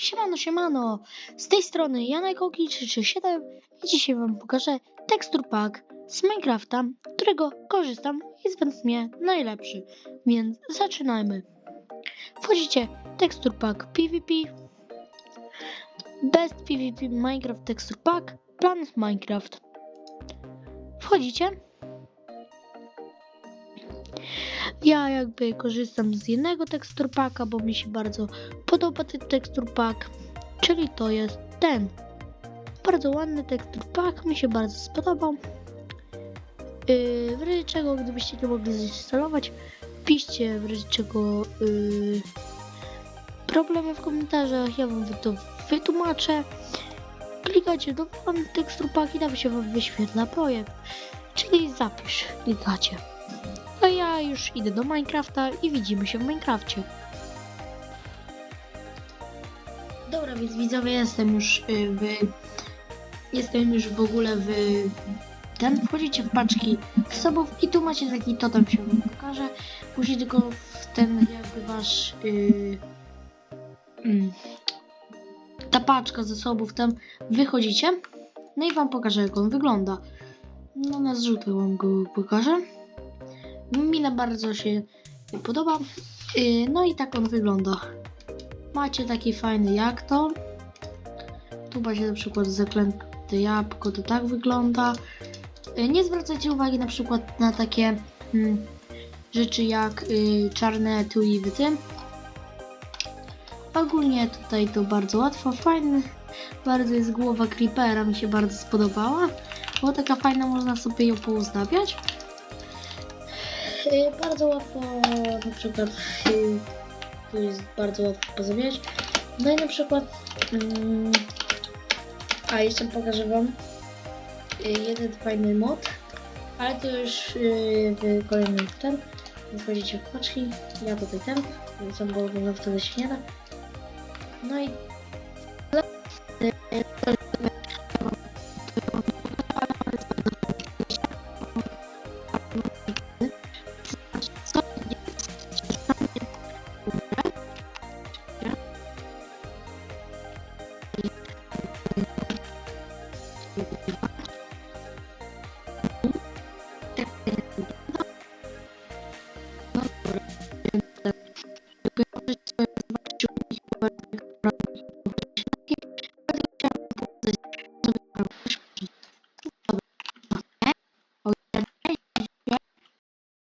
Siemano, siemano! Z tej strony Janek Oki337 i dzisiaj wam pokażę tekstur pack z Minecrafta, którego korzystam i jest według mnie najlepszy. Więc zaczynajmy. Wchodzicie tekstur pack PvP, Best PvP Minecraft Texture Pack, Planet Minecraft. Wchodzicie. Ja jakby korzystam z jednego tekstur packa, bo mi się bardzo podoba ten tekstur pack, czyli to jest ten. Bardzo ładny tekstur pack, mi się bardzo spodobał. Yy, w razie czego, gdybyście nie mogli zainstalować, piszcie w razie czego yy, problemy w komentarzach, ja wam to wytłumaczę. Klikacie do tekstur pack i tam się wam wyświetla projekt, czyli zapisz, klikacie. Ja już idę do Minecrafta i widzimy się w Minecrafcie. Dobra, więc widzowie, jestem już y, w... Jestem już w ogóle w... Ten, wchodzicie w paczki zasobów i tu macie taki totem, się wam pokażę. Musicie tylko w ten jakby wasz... y, mm, ta paczka zasobów tam wychodzicie. No i wam pokażę jak on wygląda. No na zrzutach wam go pokażę. Mi na bardzo się podoba. Yy, No i tak on wygląda. Macie taki fajny jak to. Tu macie na przykład zaklęte jabłko, to tak wygląda. Yy, Nie zwracajcie uwagi na przykład na takie mm, rzeczy jak yy, czarne tuiwy tym. Ogólnie tutaj to bardzo łatwo, fajny. Bardzo jest głowa creepera, mi się bardzo spodobała. Bo taka fajna, można sobie ją pouzdawiać. Y, Bardzo łatwo na przykład y, tu jest bardzo łatwo pozabiać. No i na przykład mm, a jeszcze pokażę wam y, jeden fajny mod, ale to już w kolejnym ten. Wchodzicie w paczki, ja tutaj ten, więc bo no wtedy się nie da. No i Thank you.